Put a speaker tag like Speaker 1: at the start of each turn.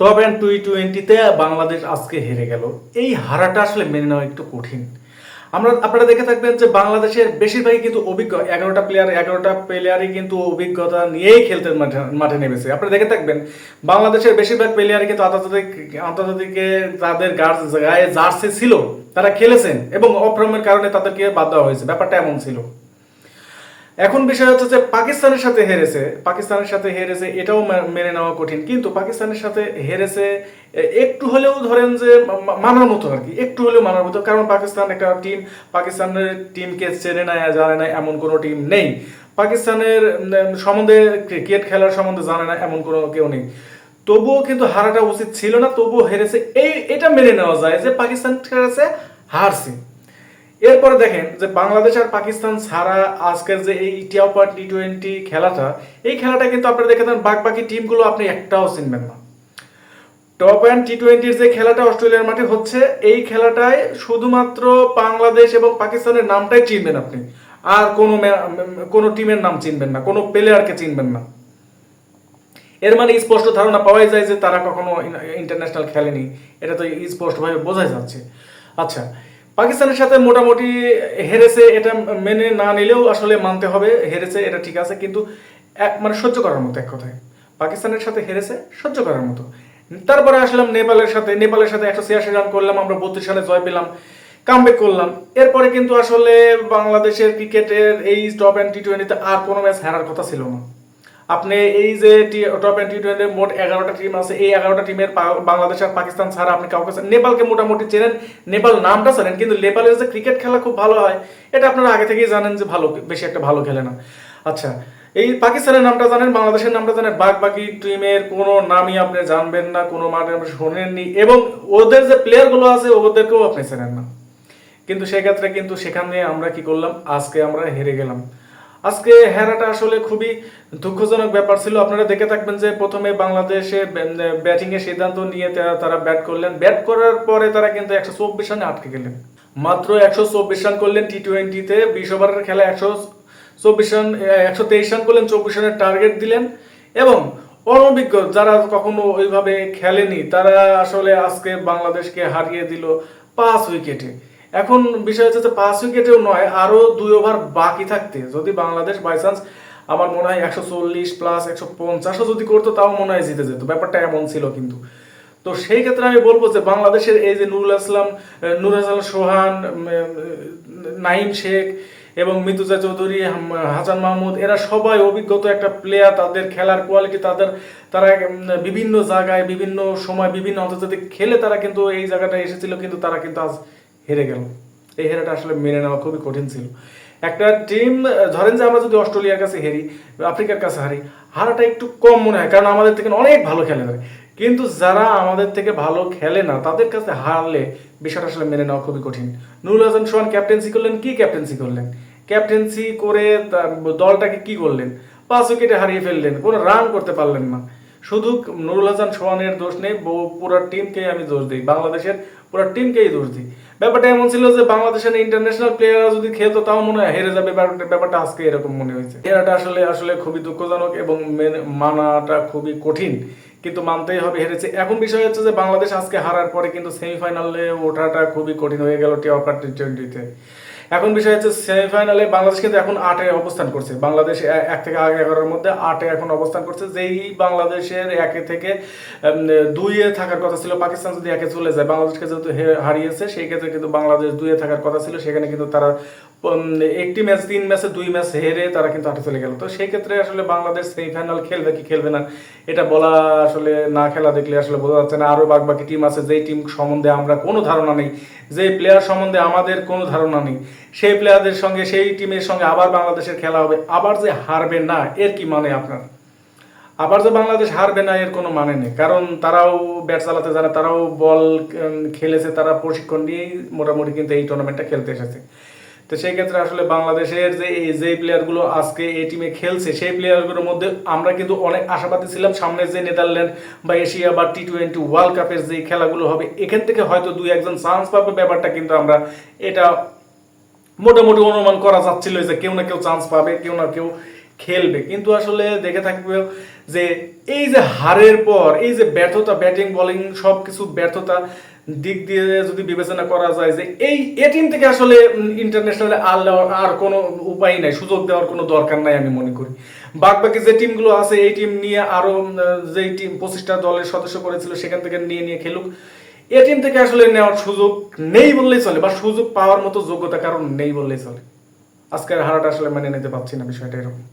Speaker 1: Top and টুই টোয়েন্টিতে বাংলাদেশ আজকে হেরে গেল। এই হারাটা আসলে মেনে নেওয়া একটু কঠিন। আমরা, আপনারা দেখে থাকবেন যে বাংলাদেশের বেশিরভাগই কিন্তু অভিজ্ঞ, এগারোটা প্লেয়ার এগারোটা প্লেয়ারই কিন্তু অভিজ্ঞতা নিয়েই খেলতে মাঠে নেমেছে। আপনারা দেখে থাকবেন, বাংলাদেশের বেশিরভাগ প্লেয়ারই কিন্তু আন্তর্জাতিক, আন্তর্জাতিকে তাদের গায়ে জার্সি ছিল, তারা খেলেছেন এবং অফ্রমের কারণে তাদেরকে বাদ দেওয়া হয়েছে। ব্যাপারটা এমন ছিল। এখন বিষয় হচ্ছে যে পাকিস্তানের সাথে হেরেছে, পাকিস্তানের সাথে হেরেছে, এটাও মেনে নেওয়া কঠিন। কিন্তু পাকিস্তানের সাথে হেরেছে একটু হলেও ধরেন যে মানার মতো আর কি, একটু হলেও মানার মতো। কারণ পাকিস্তান একটা টিম পাকিস্তানের টিমকে চেনে না জানে না এমন কোনো টিম নেই। পাকিস্তানের সম্বন্ধে ক্রিকেট খেলার সম্বন্ধে জানে না এমন কোনো কেউ নেই। তবুও কিন্তু হারাটা উচিত ছিল না, তবুও হেরেছে। এই, এটা মেনে নেওয়া যায় যে পাকিস্তান হেরেছে হারছে। এরপরে দেখেন যে বাংলাদেশ আর পাকিস্তান ছাড়া আজকের যে এই টিয়াপা টি টোয়েন্টি খেলাটা, এই খেলাটা কিন্তু আপনারা দেখে দেন বাকি বাকি টিমগুলো আপনি একটাও চিনবেন না। টপ অ্যান্ড টি টোয়েন্টির যে খেলাটা অস্ট্রেলিয়ার মাঠে হচ্ছে, এই খেলাটায় শুধুমাত্র বাংলাদেশ এবং পাকিস্তানের নামটাই চিনবেন আপনি। আর কোনো কোনো টিমের নাম চিনবেন না, কোনো প্লেয়ারকে চিনবেন না। এর মানে স্পষ্ট ধারণা পাওয়াই যায় যে তারা কখনো ইন্টারন্যাশনাল খেলেনি। এটা তো স্পষ্টভাবে বোঝাই যাচ্ছে। আচ্ছা পাকিস্তানের সাথে মোটামুটি হেরেছে এটা মেনে না নিলেও আসলে মানতে হবে, হেরেছে, এটা ঠিক আছে, কিন্তু এক- মানে সহ্য করার মতো এক কথায়। পাকিস্তানের সাথে হেরেছে, সহ্য করার মতো। তারপরে আসলাম নেপালের সাথে নেপালের সাথে একশো ছিয়াশি রান করলাম, আমরা বত্রিশ সালে জয় পেলাম কামব্যাক করলাম। এরপরে কিন্তু আসলে বাংলাদেশের ক্রিকেটের এই টপ অ্যান্ড টি টোয়েন্টিতে আর কোনো ম্যাচ হারার কথা ছিল না। আপনি এই যে টপ টি টোয়েন্টির মোট এগারোটা টিম আছে, এই এগারোটা টিমের বাংলাদেশ আর পাকিস্তান ছাড়া আপনি কাউকে নেপালকে মোটামুটি চেনেন। নেপাল নামটা জানেন কিন্তু নেপালের যে ক্রিকেট খেলা খুব ভালো হয়, এটা আপনারা আগে থেকেই জানেন যে ভালো, বেশি একটা ভালো খেলে না। আচ্ছা এই পাকিস্তানের নামটা জানেন, বাংলাদেশের নামটা জানেন বাদ বাকি টিমের কোনো নামই আপনি জানবেন না, কোনো মাঠে আপনি শোনেননি, এবং ওদের যে প্লেয়ারগুলো আছে, ওদেরকেও আপনি চেনেন না। কিন্তু সেক্ষেত্রে কিন্তু সেখানে আমরা কি করলাম, আজকে আমরা হেরে গেলাম। আজকে হেরাটা আসলে খুবই দুঃখজনক ব্যাপার ছিল। আপনারা দেখে থাকবেন যে প্রথমে বাংলাদেশে ব্যাটিং এর সিদ্ধান্ত নিয়ে তারা তারা ব্যাট করলেন। ব্যাট করার পরে তারা কিন্তু একশো চব্বিশ রানে আটকে গেলেন। মাত্র একশো চব্বিশ রান করলেন টি টোয়েন্টিতে বিশ ওভারের খেলা একশো চব্বিশ রান একশো তেইশ রান করলেন, চব্বিশ রানের টার্গেট দিলেন এবং অনভিজ্ঞ যারা কখনো ওইভাবে খেলেনি, তারা আসলে আজকে বাংলাদেশকে হারিয়ে দিল পাঁচ উইকেটে। এখন বিষয় হচ্ছে যে পাঁচ উইকেটেও নয় আরও দুই ওভার বাকি থাকতে। যদি বাংলাদেশ বাই চান্স আমার মনে হয় একশো চল্লিশ প্লাস একশো পঞ্চাশও যদি করতো, তাও মনে হয় জিতে যেত। ব্যাপারটা এমন ছিল কিন্তু। তো সেই ক্ষেত্রে আমি বলব যে বাংলাদেশের এই যে নুরুল আসলাম নুর হাসান সোহান নাইম শেখ এবং মৃত্যুজা চৌধুরী হাসান মাহমুদ, এরা সবাই অভিজ্ঞত একটা প্লেয়ার তাদের খেলার কোয়ালিটি তাদের, তারা বিভিন্ন জায়গায়, বিভিন্ন সময়, বিভিন্ন আন্তর্জাতিক খেলে তারা কিন্তু এই জায়গাটা এসেছিল, কিন্তু তারা কিন্তু আজ হেরে গেল। এই হেরাটা আসলে মেনে নেওয়া খুবই কঠিন ছিল। একটা টিম ধরেন যে আমরা যদি অস্ট্রেলিয়ার কাছে হেরি, আফ্রিকার কাছে হারি, হারাটা একটু কম মনে হয়, কারণ আমাদের থেকে অনেক ভালো খেলে তারা কিন্তু যারা আমাদের থেকে ভালো খেলে না, তাদের কাছে হারলে বিষয়টা আসলে মেনে নেওয়া খুবই কঠিন। নুরুল হাসান, সোহান ক্যাপ্টেন্সি করলেন, কি ক্যাপ্টেন্সি করলেন? ক্যাপ্টেন্সি করে দলটাকে কি করলেন? পাঁচ উইকেটে হারিয়ে ফেললেন, কোনো রান করতে পারলেন না। শুধু নুরুল হাসান, সোহানের দোষ নেই পুরো টিমকেই আমি দোষ দিই, বাংলাদেশের পুরো টিমকেই দোষ দিই। ব্যাপারটা এমন ছিল যে বাংলাদেশের ইন্টারন্যাশনাল প্লেয়াররা যদি খেলতো, তাও মনে হয় হেরে যাবে। ব্যাপারটা আজকে এরকম মনে হয়েছে। হেরাটা আসলে আসলে খুবই দুঃখজনক এবং মানাটা খুবই কঠিন, কিন্তু মানতেই হবে হেরেছে। এখন বিষয় হচ্ছে যে বাংলাদেশ আজকে হারার পরে কিন্তু সেমিফাইনালে ওঠাটা খুবই কঠিন হয়ে গেল টি অফার টি টোয়েন্টিতে এখন বিষয় হচ্ছে সেমিফাইনালে বাংলাদেশ কিন্তু এখন আটে অবস্থান করছে। বাংলাদেশ এক থেকে আগে এগারোর মধ্যে আটে এখন অবস্থান করছে। যেই বাংলাদেশের একে থেকে দুইয়ে থাকার কথা ছিল, পাকিস্তান যদি একে চলে যায়, বাংলাদেশকে যেহেতু হারিয়েছে, সেই ক্ষেত্রে কিন্তু বাংলাদেশ দুইয়ে থাকার কথা ছিল। সেখানে কিন্তু তারা একটি ম্যাচ, তিন ম্যাচে দুই ম্যাচ হেরে তারা কিন্তু আটে চলে গেল। তো সেই ক্ষেত্রে আসলে বাংলাদেশ সেমিফাইনাল খেলবে কি খেলবে না, এটা বলা আসলে না খেলা দেখলে আসলে বোঝা যাচ্ছে না। আরও বাকি বাকি টিম আছে, যেই টিম সম্বন্ধে আমরা কোনো ধারণা নেই যে প্লেয়ার সম্বন্ধে আমাদের কোনো ধারণা নেই। সেই প্লেয়ারদের সঙ্গে, সেই টিমের সঙ্গে আবার বাংলাদেশের খেলা হবে। আবার যে হারবে না, এর কি মানে আপনার? আবার যে বাংলাদেশ হারবে না, এর কোনো মানে নেই। কারণ তারাও ব্যাট চালাতে জানে, তারাও বল খেলেছে, তারা প্রশিক্ষণ নিয়েই মোটামুটি কিন্তু এই টুর্নামেন্টটা খেলতে এসেছে। তো সেই ক্ষেত্রে আসলে বাংলাদেশের যে এই, যে প্লেয়ারগুলো আজকে এই টিমে খেলছে, সেই প্লেয়ারগুলোর মধ্যে আমরা কিন্তু অনেক আশাবাদী ছিলাম সামনে যে নেদারল্যান্ড বা এশিয়া বা টি টোয়েন্টি ওয়ার্ল্ড কাপের যে খেলাগুলো হবে, এখান থেকে হয়তো দুই একজন চান্স পাবে। ব্যাপারটা কিন্তু আমরা এটা মোটামুটি অনুমান করা যাচ্ছিল যে কেউ না কেউ চান্স পাবে কেউ না কেউ খেলবে। কিন্তু আসলে দেখে থাকবে যে এই যে হারের পর এই যে ব্যর্থতা ব্যাটিং বোলিং সব কিছু ব্যর্থতা দিক দিয়ে যদি বিবেচনা করা যায় যে এই এ টিম থেকে আসলে ইন্টারন্যাশনাল আর আর কোনো উপায় নাই সুযোগ দেওয়ার কোনো দরকার নাই আমি মনে করি। বাকি যে টিমগুলো আছে এই টিম নিয়ে আরও উম, যে টিম পঁচিশটা দলের সদস্য করেছিল সেখান থেকে নিয়ে নিয়ে খেলুক। এ টিম থেকে আসলে নেওয়ার সুযোগ নেই বললেই চলে, বা সুযোগ পাওয়ার মতো যোগ্যতা কারণ নেই বললেই চলে। আজকের হারাটা আসলে মেনে নিতে পারছি না বিষয়টা এরকম।